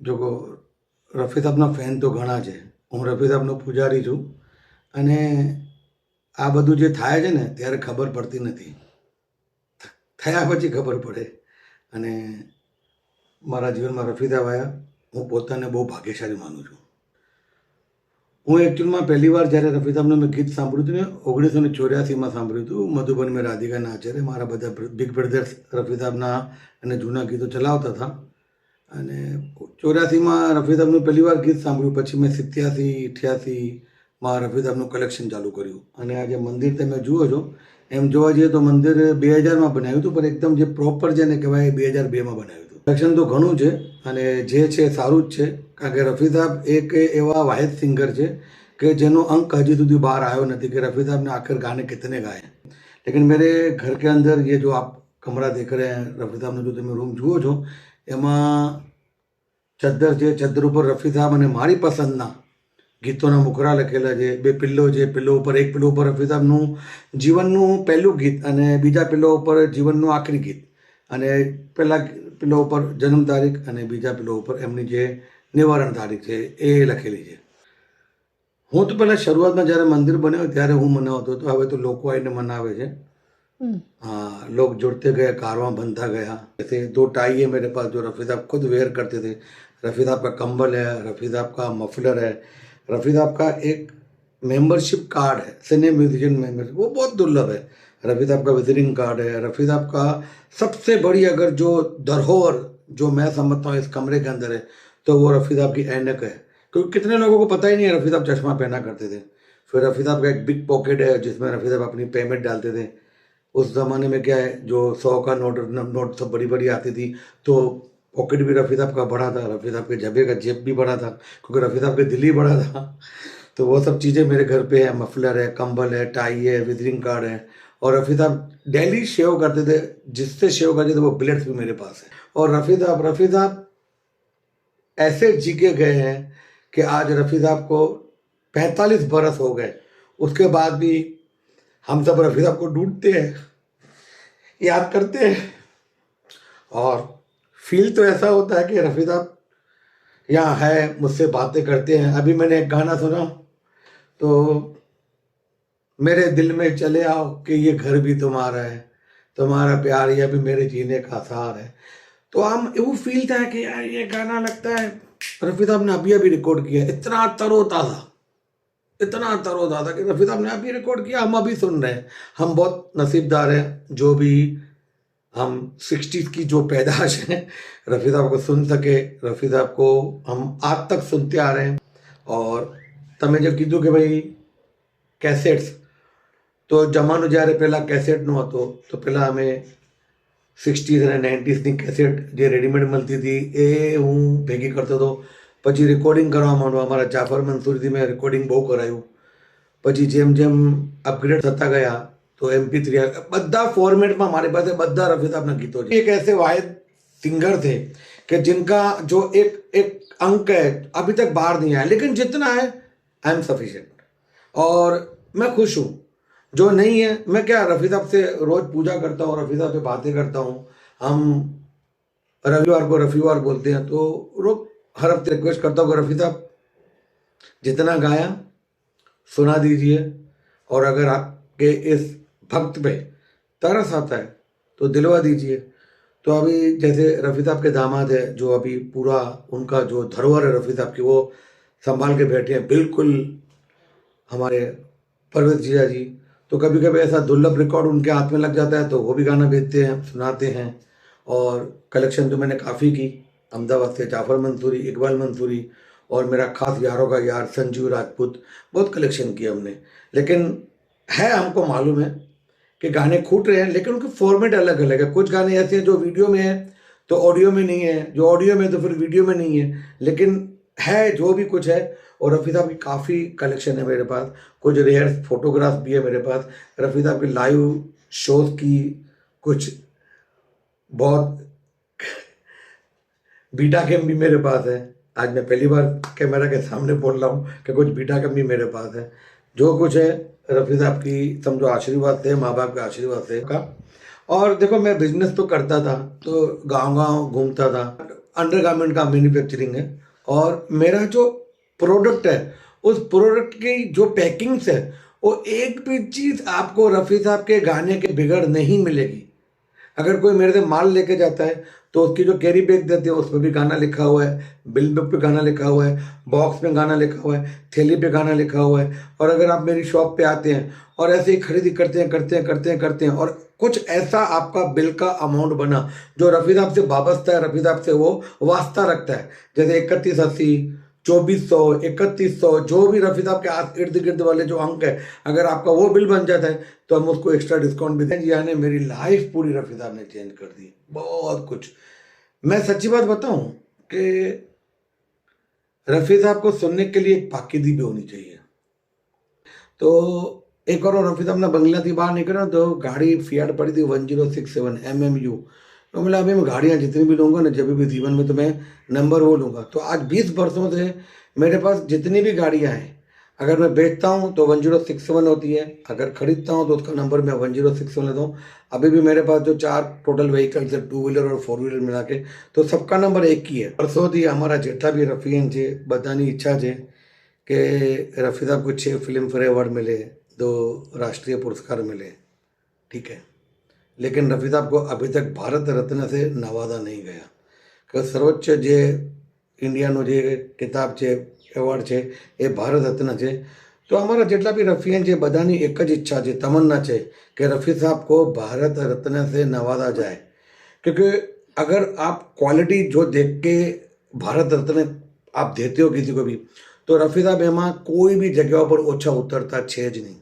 જો રફી સાહેબના ફેન તો ઘણા છે. હું રફી સાહેબનો પૂજારી છું અને આ બધું જે થાય છે ને, ત્યારે ખબર પડતી નથી. થયા પછી ખબર પડે. અને મારા જીવનમાં રફી સાહેબ આવ્યા. હું પોતાને બહુ ભાગ્યશાળી માનું છું. હું એકચ્યુઅલમાં પહેલી વાર જ્યારે રફી સાહેબનું મેં ગીત સાંભળ્યું હતું ને, ઓગણીસો ને ચોર્યાસીમાં સાંભળ્યું હતું, મધુબન મેં રાધિકા આચાર્ય મારા બધા બિગ બ્રધર્સ રફી સાહેબના અને જૂના ગીતો ચલાવતા હતા. અને ચોર્યાસીમાં રફી સાહેબનું પહેલી વાર ગીત સાંભળ્યું પછી મેં સિત્યાસી અઠ્યાસીમાં રફી સાહેબનું કલેક્શન ચાલુ કર્યું અને આ જે મંદિર તમે જુઓ છો એમ જોવા જઈએ તો મંદિર બે હજારમાં બનાવ્યું હતું પણ એકદમ જે પ્રોપર જેને કહેવાય બે હજાર બેમાં બનાવ્યું હતું કલેક્શન તો ઘણું છે અને જે છે સારું જ છે કારણ કે રફી સાહેબ એક એવા વાહિદ સિંગર છે કે જેનો અંક હજી સુધી બહાર આવ્યો નથી કે रफ़ी साहब ने आखिर गाने कितने गाए हैं लेकिन मेरे घर के अंदर ये जो आप कमरा देख रहे हैं रफ़ी साहब जो તમે રૂમ જુઓ છો એમાં ચદ્દર છે, ચદ્દર ઉપર રફી સાહેબ અને મારી પસંદના ગીતોના મુખરા લખેલા છે. બે પિલ્લો છે, પિલ્લો ઉપર, એક પિલ્લો ઉપર રફી સાહેબનું જીવનનું પહેલું ગીત અને બીજા પિલ્લો ઉપર જીવનનું આખરી ગીત. અને પહેલાં પિલ્લો ઉપર જન્મ તારીખ અને બીજા પિલ્લો ઉપર એમની જે નિવારણ તારીખ છે એ લખેલી છે. હું તો પહેલાં શરૂઆતમાં જ્યારે મંદિર બન્યો ત્યારે હું મનાવતો હતો. હવે તો લોકો આવીને મનાવે છે. हाँ लोग जुड़ते गए कारवां बनता गया जैसे दो टाई है मेरे पास जो रफ़ी साहब खुद वेयर करते थे रफ़ी साहब का कंबल है रफ़ी साहब का मफलर है रफ़ी साहब का एक मेंबरशिप कार्ड है सिने म्यूजिशियन मेंबर वो बहुत दुर्लभ है रफ़ी साहब का विजिटिंग कार्ड है रफ़ी साहब का सबसे बड़ी अगर जो धरोहर जो मैं समझता हूँ इस कमरे के अंदर है तो वो रफ़ी साहब की ऐनक है क्योंकि कितने लोगों को पता ही नहीं है रफ़ी साहब चश्मा पहना करते थे फिर रफ़ी साहब का एक बिग पॉकेट है जिसमें रफ़ी साहब अपनी पेमेंट डालते थे उस ज़माने में क्या है, जो सौ का नोट नोट सब बड़ी बड़ी आती थी तो पॉकेट भी रफ़ी साहब का बड़ा था रफ़ी साहब के जबे का जेब भी बड़ा था, क्योंकि रफ़ी साहब का दिल ही बड़ा था। तो वो सब चीज़ें मेरे घर पे है, मफलर है, कंबल है, टाई है विजिटिंग कार्ड है, और रफ़ी साहब डेली शेव करते थे, जिससे शेव करते थे वो बिलेट्स भी मेरे पास है। और रफ़ी साहब रफ़ी साहब ऐसे जी के गए हैं कि आज रफ़ी साहब को पैंतालीस बरस हो गए, उसके बाद भी हम सब रफ़ी साहब को ढूंढते हैं, याद करते हैं। और फील तो ऐसा होता है कि रफ़ी साहब यहाँ है, मुझसे बातें करते हैं। अभी मैंने एक गाना सुना तो मेरे दिल में चले आओ कि ये घर भी तुम्हारा है, तुम्हारा प्यार ये भी मेरे जीने का आसार है। तो हम वो फील था कि यार ये गाना लगता है रफ़ी साहब ने अभी अभी रिकॉर्ड किया। इतना तरोताज़ा। इतना तरोताज़ा कि रफ़ी साहब ने अभी रिकॉर्ड किया हम अभी सुन रहे हैं हम बहुत नसीबदार हैं जो भी हम सिक्सटीज़ की जो पैदाश है रफ़ी साहब को सुन सके रफ़ी साहब को हम आज तक सुनते आ रहे हैं और તમે જે કીધું કે ભાઈ કેસેટ્સ તો જમાનો જ્યારે પહેલાં કેસેટ નો હતો તો પહેલાં અમે સિક્સટીઝ અને નાઇન્ટીઝની કેસેટ જે રેડીમેડ મળતી હતી એ હું ભેગી કરતો હતો પછી રેકોર્ડિંગ કરવા માંડવા અમારા જાફર મંસૂરથી મેં રેકોર્ડિંગ બહુ કરાયું પછી જેમ જેમ અપગ્રેડ થતા ગયા તો એમપી થ્રી બધા फॉर्मेट में हमारे पास है બધા रफी साहब ना गीतों एक ऐसे वाहिद सिंगर थे कि जिनका जो एक एक अंक है अभी तक बाहर नहीं आया लेकिन जितना है आई एम सफिशिएंट और मैं खुश हूँ जो नहीं है मैं क्या रफ़ी साहब से रोज़ पूजा करता हूँ रफ़ी साहब से बातें करता हूँ हम रविवार को रफीवार बोलते हैं तो रोज हर हफ़्ते रिक्वेस्ट करता हूँ रफ़ी साहब जितना गाया, सुना दीजिए। और अगर आपके इस भक्त पे तरस आता है तो दिलवा दीजिए। तो अभी जैसे रफ़ी साहब के दामाद है, जो अभी पूरा उनका जो धरोहर है रफ़ी साहब की, वो संभाल के बैठे हैं। बिल्कुल हमारे परवेज जीजा जी। तो कभी कभी ऐसा दुर्लभ रिकॉर्ड उनके हाथ में लग जाता है तो वो भी गाना भेजते हैं, सुनाते हैं। और कलेक्शन तो मैंने काफ़ी की। अहमदाबाद से जाफ़र मंसूरी, इकबाल मंसूरी और मेरा खास यारों का यार संजीव राजपूत, बहुत कलेक्शन किया हमने। लेकिन है, हमको मालूम है कि गाने खूट रहे हैं, लेकिन उनके फॉर्मेट अलग अलग है। कुछ गाने ऐसे हैं जो वीडियो में है तो ऑडियो में नहीं है। जो ऑडियो में तो फिर वीडियो में नहीं है। लेकिन है, जो भी कुछ है, और रफ़ी साहब की काफ़ी कलेक्शन है मेरे पास। कुछ रेयर फोटोग्राफ भी है मेरे पास। रफ़ी साहब के लाइव शोज़ की कुछ बहुत बीटा कैम भी मेरे पास है। आज मैं पहली बार कैमरा के सामने बोल रहा हूँ कि कुछ बीटा कैम भी मेरे पास है। जो कुछ है रफ़ी साहब की समझो, आशीर्वाद थे माँ बाप के आशीर्वाद थे का। और देखो, मैं बिज़नेस तो करता था तो गाँव गाँव घूमता था। अंडर गारमेंट का मैन्युफैक्चरिंग है। और मेरा जो प्रोडक्ट है, उस प्रोडक्ट की जो पैकिंग्स है, वो एक भी चीज़ आपको रफ़ी साहब के गाने के बिगड़ नहीं मिलेगी। अगर कोई मेरे से माल लेके जाता है तो उसकी जो कैरी बैग देते हैं उस पर भी गाना लिखा हुआ है बिल बुक पे गाना लिखा हुआ है बॉक्स में गाना लिखा हुआ है, थैली पे गाना लिखा हुआ है। और अगर आप मेरी शॉप पे आते हैं और ऐसे ही खरीदी करते हैं करते हैं करते हैं करते हैं, और कुछ ऐसा आपका बिल का अमाउंट बना, जो रफ़ी साहब से वाबस्ता है रफ़ी साहब से वो वास्ता रखता है, जैसे इकतीस अस्सी चौबीस सौ इकतीस सौ जो भी रफ़ी साहब के आस इर्द गिर्द वाले जो अंक है, अगर आपका वो बिल बन जाता है तो हम उसको एक्स्ट्रा डिस्काउंट भी दें यानी मेरी लाइफ पूरी रफ़ी साहब ने चेंज कर दी। बहुत कुछ। मैं सच्ची बात बताऊँ कि रफ़ी साहब को सुनने के लिए एक पाकिदी भी होनी चाहिए। तो एक और रफ़ी साहब ने बंगला थी बाहर निकला तो गाड़ी फियाट पड़ी थी one zero six seven M M U तो मतलब अभी मैं गाड़ियाँ जितनी भी लूँगा ना, जब भी जीवन में तो मैं नंबर वो लूँगा। तो आज बीस वर्षों से मेरे पास जितनी भी गाड़ियाँ हैं, अगर मैं बेचता हूँ तो वन ज़ीरो सिक्स वन होती है, अगर खरीदता हूँ तो उसका नंबर मैं वन ज़ीरो सिक्स वन लेता हूँ। अभी भी मेरे पास जो चार टोटल व्हीकल्स है टू व्हीलर और फोर व्हीलर मिला के तो सबका नंबर एक ही है। परसों दी हमारा जेठा भी रफ़ी રફીન जे बतानी इच्छा जे, कि रफ़ी साहब को छः फ़िल्म फेयर अवार्ड मिले, दो राष्ट्रीय पुरस्कार मिले, ठीक है? लेकिन रफ़ी साहब को अभी तक भारत रत्न से नवाजा नहीं गया કે સર્વોચ્ચ જે ઇન્ડિયાનો જે કિતાબ છે એવોર્ડ છે એ ભારત રત્ન છે તો અમારા જેટલા બી રફીયન છે બધાની એક જ ઈચ્છા છે तमन्ना છે कि रफ़ी साहब को भारत रत्न से नवाजा जाए क्योंकि अगर आप क्वालिटी जो देख के भारत रत्न आप देते हो किसी को भी तो रफ़ी साहब એમાં કોઈ બી જગ્યાઓ પર ઓછા ઉતરતા છે જ નહીં